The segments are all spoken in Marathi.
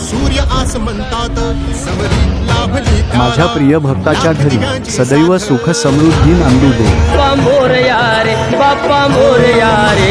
सूर्य आस म्हणतात माझ्या प्रिय भक्ताच्या घरी सदैव सुख समृद्धी नांदू दे. मोर यारे बापा मोर यारे.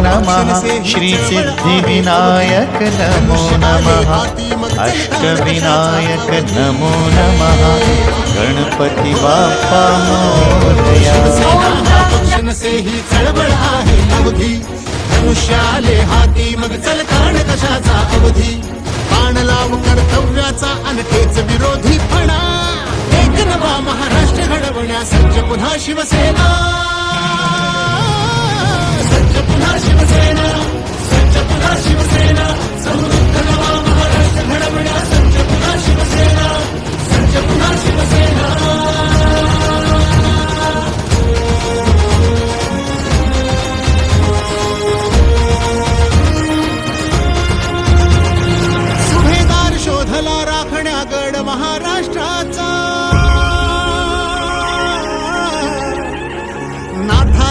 नमो। नमः श्रीसिद्धिविनायक नमो नमः। अष्टविनायक नमो नमः। गणपती बाप्पा मोरया पक्षन से ही चळवळ आहे अवधी धनुष्याले हाती मग चलकाण कशाचा अवधी? बाण लाव कर्तव्याचा अनखेच विरोधी फणा। एक नवा महाराष्ट्र घडवण्यास सज्ज पुन्हा शिवसेना।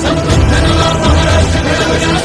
Sabun tenala bahar